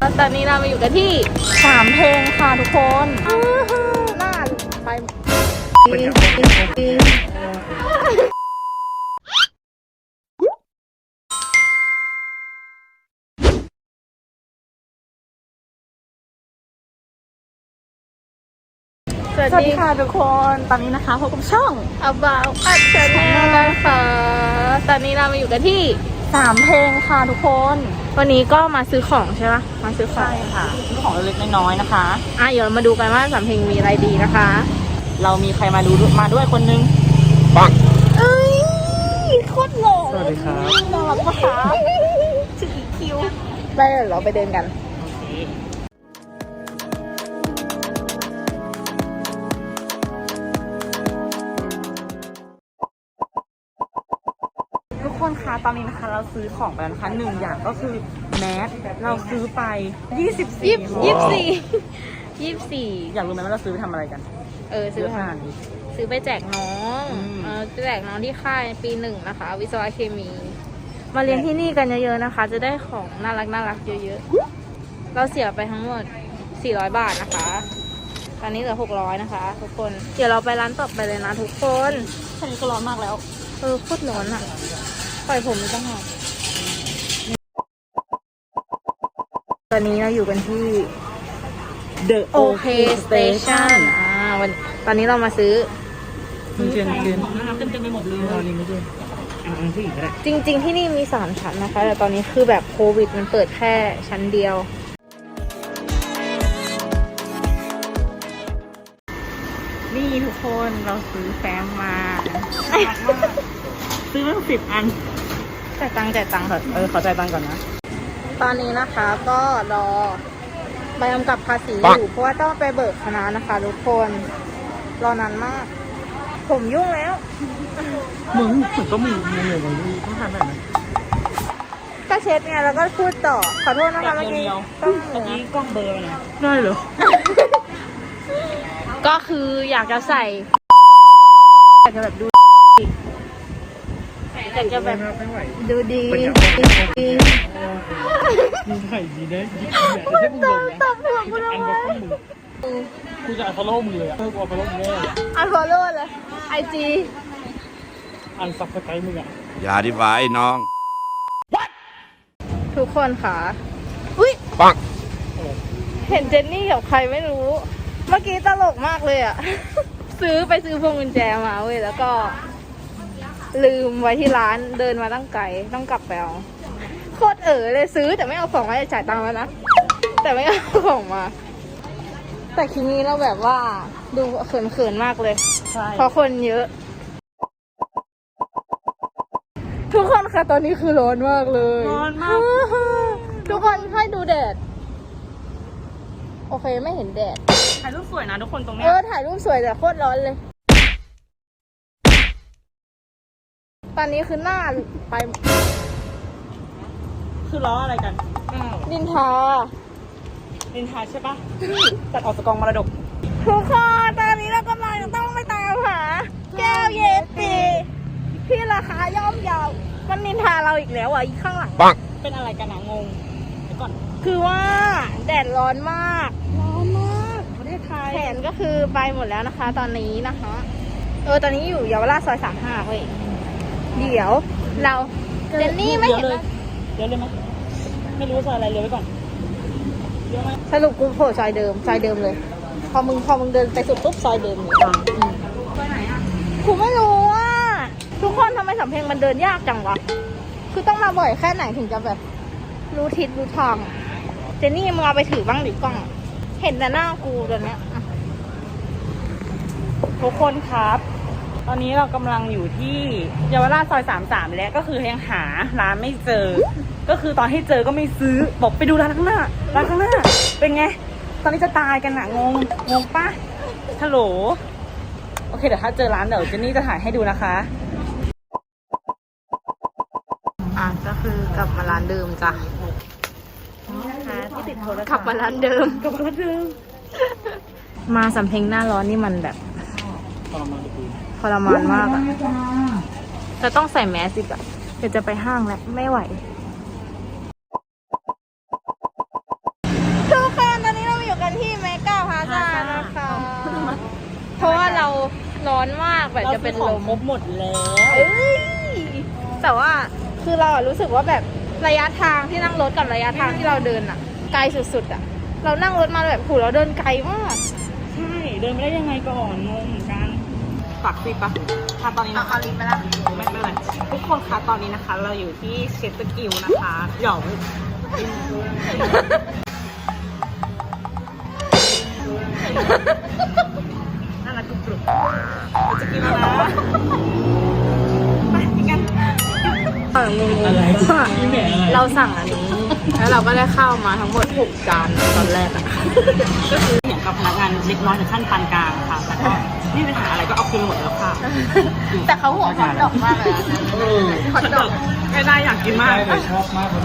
ตอนนี้เรามาอยู่กันที่สามเพลงค่ะทุกคนหน้าไปสวัสสวัสดีดีค่ะค่ะทุกคน ตอนนี้นะคะพบกับช่อง about us channel นะคะตอนนี้เรามาอยู่กันที่ สามเพลงค่ะทุกคน วันนี้ก็มาซื้อของใช่ปะมาซื้อของ ใช่ค่ะของเล็กๆน้อยๆนะคะ อะเดี๋ยวเรามาดูกันว่าสามเพลงมีอะไรดีนะคะ เรามีใครมาดูด้วยมาด้วยคนนึงเอ้ยโคตรหล่อสวัสดีครับน่ารักมากค่ะชื่ออีคิวไปเดี๋ยวเราไปเดินกันทุกค นคะตอนนี้นะคะเราซื้อของไปแล้วนะคะหนึ่งอย่างก็คือแมสเราซื้อไป 24ยี่สิบยี่สิบสี่ยี่สิบสี่อยากรู้ไหมว่าเราซื้อไปทำอะไรกันเออซื้อเยะไปขนาดนี้ ซื้อไปแจกน้องอืม เออแจกน้องที่ค่ายปีหนึ่งนะคะ วิศวะเคมี มาเรียนที่นี่กันเยอะๆนะคะ จะได้ของน่ารักน่ารักเยอะๆ เราเสียไปทั้งหมด 400 บาทนะคะ ตอนนี้เหลือ 600 นะคะ ทุกคน เดี๋ยวเราไปร้านต่อไปเลยนะทุกคนแค่นี้ก็ร้อนมากแล้ว เออโคตรร้อนอะ ปล่อยผมไม่ต้องหอกตอนนี้เราอยู่กันที่ The OK Station อ่าวันตอนนี้เรามาซื้อมึงเชิญเชิญน้ำเต็มเต็มไปหมดเลยเอาลิงไม่ด้วยอันอันที่อีกก็ได้จริง ๆ ที่นี่มีสามชั้นนะคะ แต่ตอนนี้คือแบบโควิดมันเปิดแค่ชั้นเดียว นี่ทุกคนเราซื้อแฟ้มมา ซื้อมาสิบอันแต่ายตังค์แต่ายตังค์เออขอจ่ายตังค์ก่อนนะ ตอนนี้นะคะก็รอใบกำกับภาษีอยู่ เพราะว่าต้องไปเบิกคณะนะคะ ทุกคน รอนานมาก ผมยุ่งแล้ว มึงมึงก็มีมีอยู่มึงต้องทำแบบนั้นก็เช็ดไงแล้วก็พูดต่อ ขอโทษนะคะเมื่อกี้ต้องเหเมื่อนือกี้กล้องเบลอร์ไปหน่อยได้เหรอ ก็คืออยากจะใส่อยากจะแบบดู อยากจะแบบไม่ไหวดูดีดีมึงถ่ายดีได้ดีแต่ถ้ามึงลงนะตบหัวกูอันทำไมบอกข้อมือกูจะอันฟอลโล่มึงเลยอะเออกูอันฟอลโล่มึงแน่เลยอันฟอลโล่เลยไอจีอันซับสไครต์มึงอะอย่าดีไว้น้อง ทุกคนค่ะอุ้ยปังเห็นเจนนี่กับใครไม่รู้ เมื่อกี้ตลกมากเลยอะซื้อไปซื้อพวงกุญแจมาเว้ยแล้วก็ ลืมไว้ที่ร้านเดินมาตั้งไกลต้องกลับไปเอาโคตรเอ๋อเลยซื้อแต่ไม่เอาของมาจะจ่ายตังค์แล้วนะแต่ไม่เอาของมา แต่คลิปนี้เราแบบว่าดูเขินๆมากเลย ใช่เพราะคนเยอะ ทุกคนค่ะตอนนี้คือร้อนมากเลยร้อนมาก ทุกคนให้ดูแดด โอเคไม่เห็นแดด ถ่ายรูปสวยนะทุกคนตรงเอเนี้ยอถ่ายรูปสวยแต่โคตรร้อนเลย ตอนนี้คือหน้าไปคือล้ออะไรกัน ดินทาลินทาใช่ปะตัดออกจากกองมรดก ทุกคนตอนนี้เรากำลังจะต้องไปตามหาแก้วเยติที่ราคาย่อมเยาว มันนินทาเราอีกแล้วอะอีกข้างหลัง ปังเป็นอะไรกันนะงงเดี๋ยวก่อน คือว่าแดดร้อนมาก ร้อนมากประเทศไทยแผนก็คือไปหมดแล้วนะคะ ตอนนี้นะคะ เออตอนนี้อยู่เยาวราชซอยสามห้าเว้ย เดี๋ยวเราเจนนี่ไม่เห็นเลยนะเดี๋ยวเลยไหมไม่รู้ซอยอะไรเลี้ยวไว้ก่อนเลี้ยวไหมสรุปกูโผล่ซอยเดิมซอยเดิมเลย พอมึงพอมึงเดินไปสุดปุ๊บซอยเดิมเลยซอยไหนอะกูไม่รู้ว่าทุกคนทำไมสำเพ็งมันเดินยากจังวะคือต้องมาบ่อยแค่ไหนถึงจะแบบ รู้ทิศรู้ทางเจนนี่มึงเอาไปถือบ้างดิกล้อง เห็นแต่หน้ากูตอนเนี้ยอะทุกคนครับ ตอนนี้เรากำลังอยู่ที่เยาวราชซอยสามสามแล้วก็คือยังหาร้านไม่เจอ ก็คือตอนที่เจอก็ไม่ซื้อบอกไปดูร้านข้างหน้าร้านข้างหน้า เป็นไง ตอนนี้จะตายกันอะงงงงปะฮัลโหลโอเคเดี๋ยวถ้าเจอร้านเดี๋ยวเจนนี่จะถ่ายให้ดูนะคะ อะก็คือกลับมาร้านเดิมจ้ะนะคะที่ติดโทรศัพท์กลับมาร้านเดิมกลับมาร้านเดิม มาสำเพ็งหน้าร้อนนี่มันแบบตอนมาดู ทรมานมากอะจะต้องใส่แมสอีกอะเดี๋ยวจะไปห้างแล้ว ไม่ไหว ทุกคนตอนนี้เราอยู่กันที่เมกาพาซานะคะ เพราะว่าเราร้อนมากแบบจะเป็นลมคบหมดแล้วยแต่ว่าคือเราอะรู้สึกว่าแบบระยะทางที่นั่งรถกับระยะทางที่เราเดินอะไกลสุดๆอะเรานั่งรถมาแบบผูเราเดินไกลมาก ใช่ เดินไม่ได้ยังไงก็อ่อนงงกัน ปักสิปะค่ะตอนนี้นะคะเอาลิ้นมาละไม่เป็นไรทุกคนคะตอนนี้นะคะ เราอยู่ที่เชฟสกิลนะคะหยองน่ารักกรุบกรุบเราจะกินแล้วนะไปกินกันอะไรนี่แหม่อะไรเราสั่งอันนี้ แล้วเราก็ได้ข้าวมาทั้งหมดหกจานตอนแรกอะก็คือเถียงกับพนักงานเล็กน้อยถึงขั้นปานกลางค่ะแต่ก็ไม่มีปัญหาอะไรก็เอาคืนหมดแล้วค่ะแต่เขาหัวฮอตดอกมากเลยนะเออฮอตดอกไม่ได้อยากกินมากใช่เลยชอบมากเลย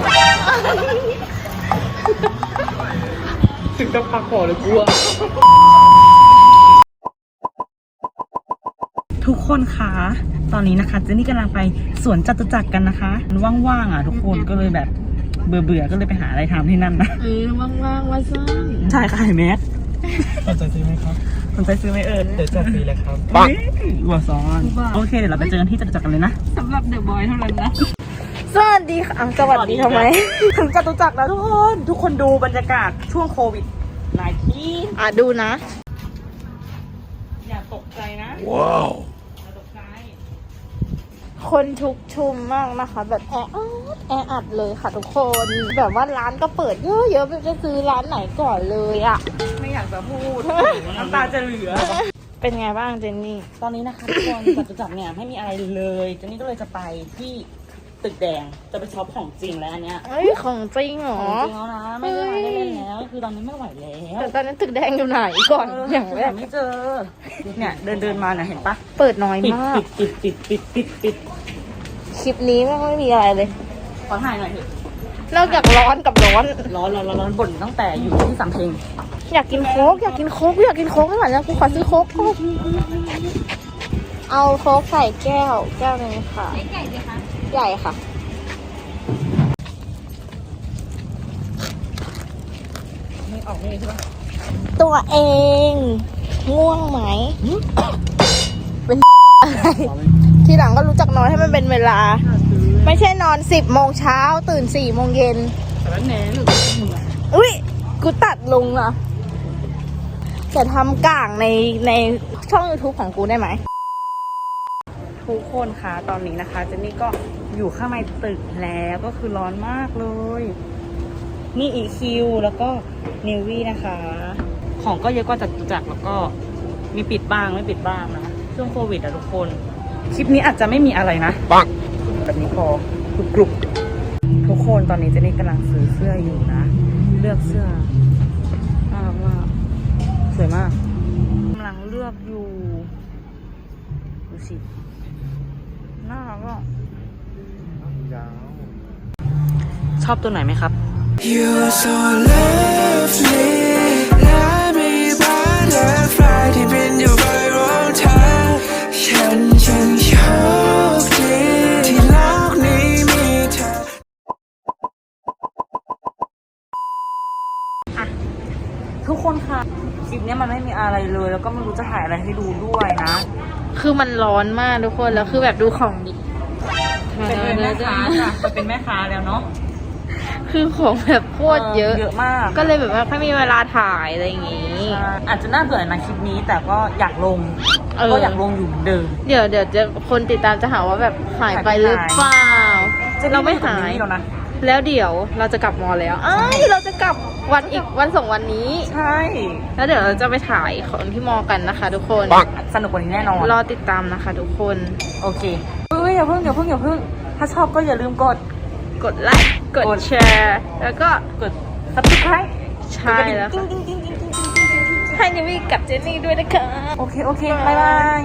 ถึงกับปากขอเลยกลัว ทุกคนคะตอนนี้นะคะเจนนี่กำลังไปสวนจตุจักรกันนะคะมันว่างๆอะ ทุกคนก็เลยแบบเบื่อเบื่อๆก็เลยไปหาอะไรทำที่นั่นนะเออว่างๆว่าซ่าใช่ค่ะเห็นไหมส นใจซื้อไหมครับสนใจซื้อไหมเอิญเดี๋ยวจัดฟรีเลยครับหัวซ้อนโอเคเดี๋ยวเราไปเจอกันที่จตุจักรกันเลยนะสำหรับเดอะบอยเท่านั้นนะสวัสดีค่ะอ้าวสวัสดีทำไม ถึงจตุจักรแล้วทุกคนทุกคนดูบรรยากาศช่วงโควิดนายที่อะดูนะ อย่าตกใจนะ ว้าวอย่าตกใจ คนทุกชุมมากนะคะ แบบแออัดแออัดเลยค่ะทุกคน แบบว่าร้านก็เปิดเยอะๆไม่รู้จะซื้อร้านไหนก่อนเลยอะไม่อยากจะพูด น้ำตาจะเหลือ เป็นไงบ้างเจนนี่ ตอนนี้นะคะทุกคนจตุจักรเนี่ยไม่มีอะไรเลยเจนนี่ก็เลยจะไปที่ ตึกแดงจะไปช็อปของจริงแล้วอันเนี้ยเอ้ยของจริงเหรขอ องจริงแล้วนะไม่ได้มาได้เล่นแล้วคือตอนนี้ไม่ไหวแล้วแต่ตอนนั้นตึกแดงอยู่ไหนก่อนเอย่างแรกไม่เจอ เนี่ยเดินเดินมาเนี่ยเห็นปะเปิดน้อยปิดมากปิดปิดปิดปิดปิดปิดคลิปนี้แม่งไม่มีอะไรเลย ขอถ่ายหน่อยเถอะนอกจากร้อนกับร้อน ร้อนร้อนร้อนร้อนบ่นตั้งแต่อยู่ที่สำเพ็งอยากกินโค้กอยากกินโค้กอยากกินโค้กไม่ไหวแล้วกูขอซื้อโค้กกูเอาโค้กใส่แก้ว แก้วหนึงค่ะใหญ่ไหมคะ ใหญ่ค่ะ นี่ออกนี่ใช่ปะตัวเอง ง่วงไหม เป็นอะไรทีหลังก็รู้จักนอนให้มันเป็นเวลา ไม่ใช่นอนสิบโมงเช้าตื่นสี่โมงเย็นแต่ละแหน่หรืออุ้ยกูตัดลงอะจะทำก่างในในช่อง YouTube ของกูได้ไหม ทุกคนคะตอนนี้นะคะเจนนี่ก็อยู่ข้างในตึกแล้วก็คือร้อนมากเลยนี่อีคิวแล้วก็นิววี่นะคะ ของก็เยอะกว่าจัดจักรแล้วก็มีปิดบ้างไม่ปิดบ้างนะช่วงโควิดอะทุกคน คลิปนี้อาจจะไม่มีอะไรนะปังแบบนี้พอกรุบกรุบทุกคนตอนนี้เจนนี่กำลังซื้อเสื้ออยู่นะ เลือกเสื้อน่ารักมากสวยมากกำลังเลือกอยู่ดูสิ น่ารักอะยาวชอบตัวไหนไหมครับ You are so lovely และมีบาร์และฟลายที่บินอยู่ไปรองเท้าฉันช่างโชคดีที่โลกนี้มีเธอทุกคนค่ะ คลิปเนี้ยมันไม่มีอะไรเลย แล้วก็ไม่รู้จะถ่ายอะไรให้ดูด้วยนะ คือมันร้อนมากทุกคนแล้วคือแบบดูของดิเป็นแม่ค้าจ้ะเป็นแม่ค้าแล้วเนาะคือของแบบโคตรเยอะเยอะมาก ก็เลยแบบว่าไม่มีเวลาถ่ายอะไรอย่างงี้ใช่อาจจะน่าเบื่อนะคลิปนี้แต่ก็อยากลงเออก็อยากลงอยู่เหมือนเดิมเดี๋ยวเดี๋ยวจะคนติดตามจะหาว่าแบบหายไปหรือเปล่าเราไม่หายแล้วนะ แล้วเดี๋ยวเราจะกลับมอแล้วอ้ายเราจะกลับวันอีกวันสองวันนี้ ใช่ แล้วเดี๋ยวเราจะไปถ่ายของที่มอกันนะคะ ทุกคนปังสนุกกว่านี้แน่นอน รอติดตามนะคะ ทุกคน โอเคเฮ้ยอย่าเพิ่งอย่าเพิ่งอย่าเพิ่ง ถ้าชอบก็อย่าลืมกด กดไลค์ กดกดแชร์ แล้วก็กด subscribe ใช่แล้วติ๊ค่ะงติ๊งติ๊งติ๊งติ๊งติ๊งติ๊งติ๊งให้นิวี่กับเจนนี่ด้วยนะคะ โอเค โอเค บ๊ายบาย